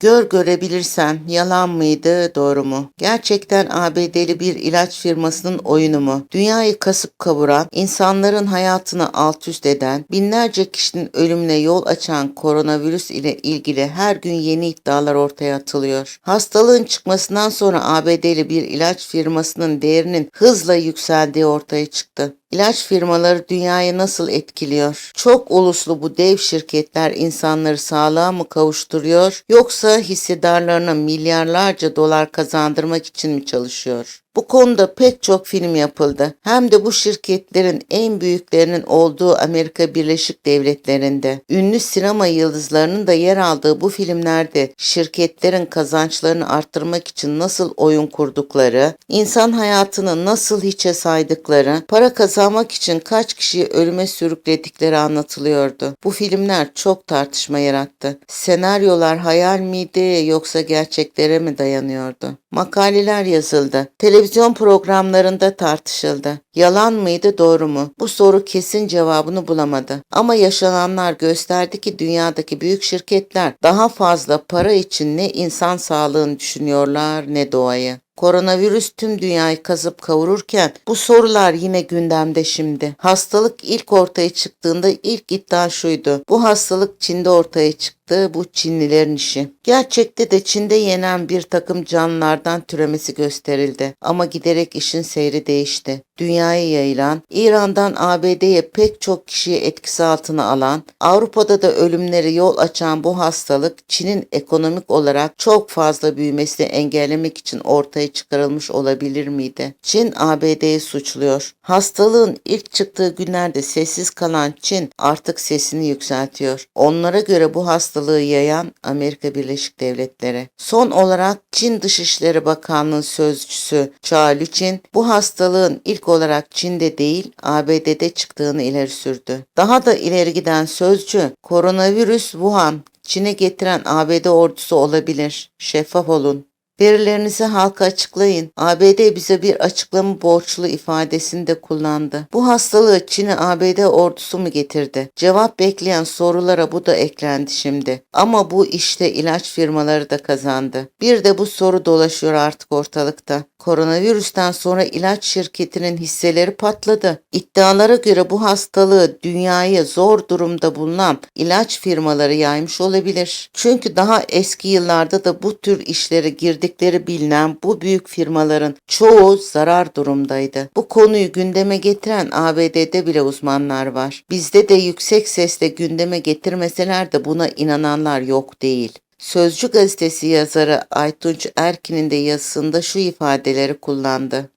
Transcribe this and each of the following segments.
Gör görebilirsen yalan mıydı doğru mu? Gerçekten ABD'li bir ilaç firmasının oyunu mu? Dünyayı kasıp kavuran, insanların hayatını alt üst eden, binlerce kişinin ölümüne yol açan koronavirüs ile ilgili her gün yeni iddialar ortaya atılıyor. Hastalığın çıkmasından sonra ABD'li bir ilaç firmasının değerinin hızla yükseldiği ortaya çıktı. İlaç firmaları dünyayı nasıl etkiliyor? Çok uluslu bu dev şirketler insanları sağlığa mı kavuşturuyor yoksa hissedarlarına milyarlarca dolar kazandırmak için mi çalışıyor? Bu konuda pek çok film yapıldı. Hem de bu şirketlerin en büyüklerinin olduğu Amerika Birleşik Devletleri'nde. Ünlü sinema yıldızlarının da yer aldığı bu filmlerde şirketlerin kazançlarını arttırmak için nasıl oyun kurdukları, insan hayatını nasıl hiçe saydıkları, para kazanmak için kaç kişiyi ölüme sürükledikleri anlatılıyordu. Bu filmler çok tartışma yarattı. Senaryolar hayal miydi yoksa gerçeklere mi dayanıyordu? Makaleler yazıldı. Televizyon programlarında tartışıldı. Yalan mıydı doğru mu? Bu soru kesin cevabını bulamadı. Ama yaşananlar gösterdi ki dünyadaki büyük şirketler daha fazla para için ne insan sağlığını düşünüyorlar ne doğayı. Koronavirüs tüm dünyayı kazıp kavururken bu sorular yine gündemde şimdi. Hastalık ilk ortaya çıktığında ilk iddia şuydu. Bu hastalık Çin'de ortaya çıktı. Bu Çinlilerin işi. Gerçekte de Çin'de yenen bir takım canlılardan türemesi gösterildi. Ama giderek işin seyri değişti. Dünyaya yayılan, İran'dan ABD'ye pek çok kişiyi etkisi altına alan, Avrupa'da da ölümleri yol açan bu hastalık Çin'in ekonomik olarak çok fazla büyümesini engellemek için ortaya çıkarılmış olabilir miydi? Çin ABD'yi suçluyor. Hastalığın ilk çıktığı günlerde sessiz kalan Çin artık sesini yükseltiyor. Onlara göre bu hastalığı yayan Amerika Birleşik Devletleri. Son olarak Çin Dışişleri Bakanlığı sözcüsü Cha Lüçin bu hastalığın ilk olarak Çin'de değil ABD'de çıktığını ileri sürdü. Daha da ileri giden sözcü koronavirüs Wuhan Çin'e getiren ABD ordusu olabilir. Şeffaf olun. Verilerinizi halka açıklayın. ABD bize bir açıklama borçlu ifadesini de kullandı. Bu hastalığı Çin'e ABD ordusu mu getirdi? Cevap bekleyen sorulara bu da eklendi şimdi. Ama bu işte ilaç firmaları da kazandı. Bir de bu soru dolaşıyor artık ortalıkta. Koronavirüsten sonra ilaç şirketinin hisseleri patladı. İddialara göre bu hastalığı dünyaya zor durumda bulunan ilaç firmaları yaymış olabilir. Çünkü daha eski yıllarda da bu tür işlere girdikleri bilinen bu büyük firmaların çoğu zarar durumdaydı. Bu konuyu gündeme getiren ABD'de bile uzmanlar var. Bizde de yüksek sesle gündeme getirmeseler de buna inananlar yok değil. Sözcü gazetesi yazarı Aytunç Erkin'in de yazısında şu ifadeleri kullandı.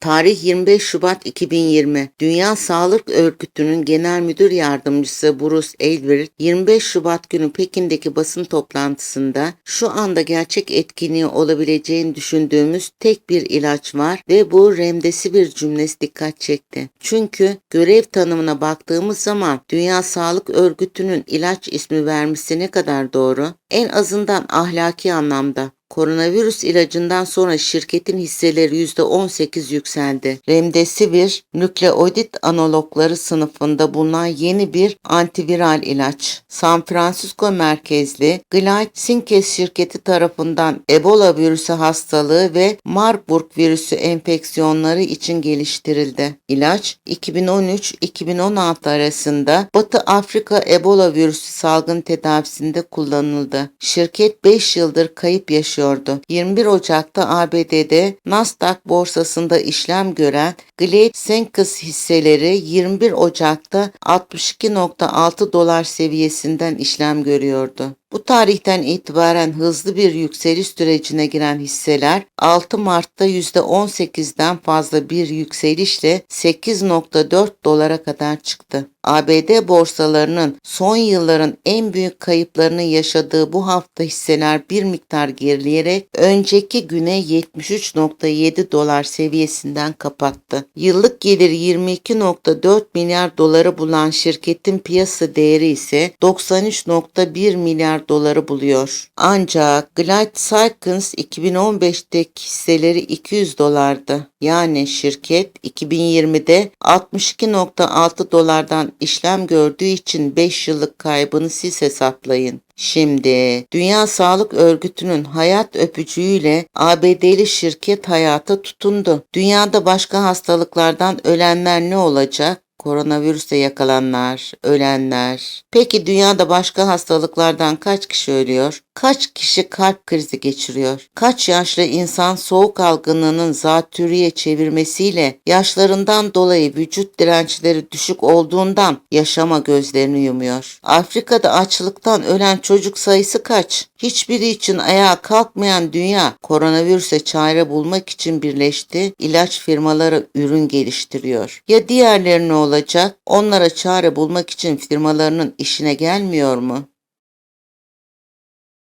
Tarih 25 Şubat 2020. Dünya Sağlık Örgütü'nün Genel Müdür Yardımcısı Bruce Elbert 25 Şubat günü Pekin'deki basın toplantısında şu anda gerçek etkinliği olabileceğini düşündüğümüz tek bir ilaç var ve bu remdesivir cümlesi dikkat çekti. Çünkü görev tanımına baktığımız zaman Dünya Sağlık Örgütü'nün ilaç ismi vermesi ne kadar doğru? En azından ahlaki anlamda. Koronavirüs ilacından sonra şirketin hisseleri %18 yükseldi. Remdesivir, nükleodit analogları sınıfında bulunan yeni bir antiviral ilaç. San Francisco merkezli Glide Sinkes şirketi tarafından Ebola virüsü hastalığı ve Marburg virüsü enfeksiyonları için geliştirildi. İlaç 2013-2016 arasında Batı Afrika Ebola virüsü salgın tedavisinde kullanıldı. Şirket 5 yıldır kayıp yaşıyordu. 21 Ocak'ta ABD'de Nasdaq borsasında işlem gören Glade Sinkes hisseleri 21 Ocak'ta 62.6 dolar seviyesinden işlem görüyordu. Bu tarihten itibaren hızlı bir yükseliş sürecine giren hisseler 6 Mart'ta %18'den fazla bir yükselişle 8.4 dolara kadar çıktı. ABD borsalarının son yılların en büyük kayıplarını yaşadığı bu hafta hisseler bir miktar gerileyerek önceki güne 73.7 dolar seviyesinden kapattı. Yıllık gelir 22.4 milyar doları bulan şirketin piyasa değeri ise 93.1 milyar doları buluyor. Ancak Glide Science 2015'teki hisseleri 200 dolardı. Yani şirket 2020'de 62.6 dolardan işlem gördüğü için 5 yıllık kaybını siz hesaplayın. Şimdi Dünya Sağlık Örgütü'nün hayat öpücüğüyle ABD'li şirket hayata tutundu. Dünyada başka hastalıklardan ölenler ne olacak? Koronavirüse yakalananlar, ölenler. Peki dünyada başka hastalıklardan kaç kişi ölüyor? Kaç kişi kalp krizi geçiriyor? Kaç yaşlı insan soğuk algınlığının zatürriye çevirmesiyle yaşlarından dolayı vücut dirençleri düşük olduğundan yaşama gözlerini yumuyor? Afrika'da açlıktan ölen çocuk sayısı kaç? Hiçbiri için ayağa kalkmayan dünya koronavirüse çare bulmak için birleşti. İlaç firmaları ürün geliştiriyor. Ya diğerleri ne olacak? Onlara çare bulmak için firmalarının işine gelmiyor mu?